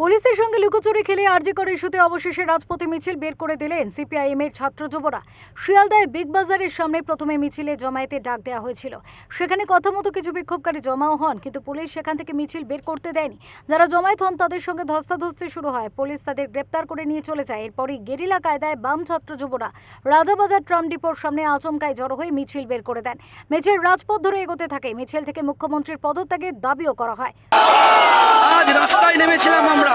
পুলিশের সঙ্গে লুকোচুরি খেলে আরজিকর ইস্যুতে অবশেষে রাজপথে মিছিল বের করে দিলেন সিপিআইএম এর ছাত্র যুবরা। শিয়ালদায় বিগ বাজারের সামনে প্রথমে মিছিলে জমায়েতে ডাক দেওয়া হয়েছিল। সেখানে কথা মতো কিছু বিক্ষোভকারী জমাও হন, কিন্তু পুলিশ সেখান থেকে মিছিল বের করতে দেয়নি। যারা জমায়েত হন, তাদের সঙ্গে ধস্তাধস্তি শুরু হয়। পুলিশ তাদের গ্রেপ্তার করে নিয়ে চলে যায়। এরপরই গেরিলা কায়দায় বাম ছাত্র যুবরা রাজাবাজার ট্রাম ডিপোর সামনে আচমকায় জড়ো হয়ে মিছিল বের করে দেন। মিছিল রাজপথ ধরে এগোতে থাকে। মিছিল থেকে মুখ্যমন্ত্রীর পদত্যাগের দাবিও করা হয়। আজ রাস্তায় নেমেছিলাম আমরা।